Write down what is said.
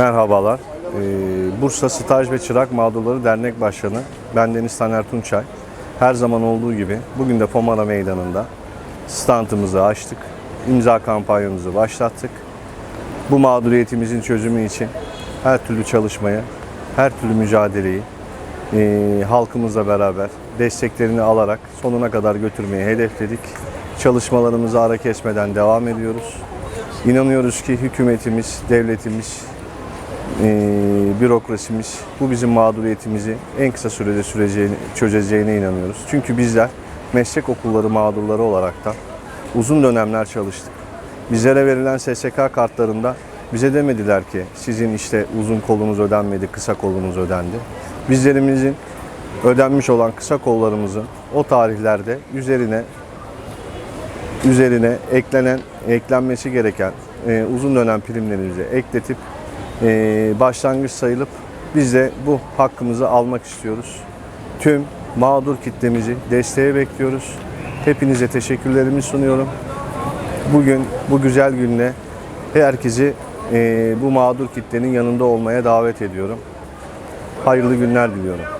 Merhabalar. Ee, Bursa Staj ve Çırak Mağdurları Dernek Başkanı ben Deniz Taner Tunçay. Her zaman olduğu gibi bugün de Pomara Meydanı'nda standımızı açtık. İmza kampanyamızı başlattık. Bu mağduriyetimizin çözümü için her türlü çalışmayı, her türlü mücadeleyi e, halkımızla beraber desteklerini alarak sonuna kadar götürmeyi hedefledik. Çalışmalarımızı ara kesmeden devam ediyoruz. İnanıyoruz ki hükümetimiz, devletimiz, bürokrasimiz bu bizim mağduriyetimizi en kısa sürede süreceğini, çözeceğine inanıyoruz. Çünkü bizler meslek okulları mağdurları olaraktan uzun dönemler çalıştık. Bizlere verilen SSK kartlarında bize demediler ki sizin işte uzun kolunuz ödenmedi, kısa kolunuz ödendi. Bizlerimizin ödenmiş olan kısa kollarımızın o tarihlerde üzerine üzerine eklenen eklenmesi gereken e, uzun dönem primlerimizi ekletip başlangıç sayılıp biz de bu hakkımızı almak istiyoruz. Tüm mağdur kitlemizi desteğe bekliyoruz. Hepinize teşekkürlerimi sunuyorum. Bugün bu güzel günle herkesi e, bu mağdur kitlenin yanında olmaya davet ediyorum. Hayırlı günler diliyorum.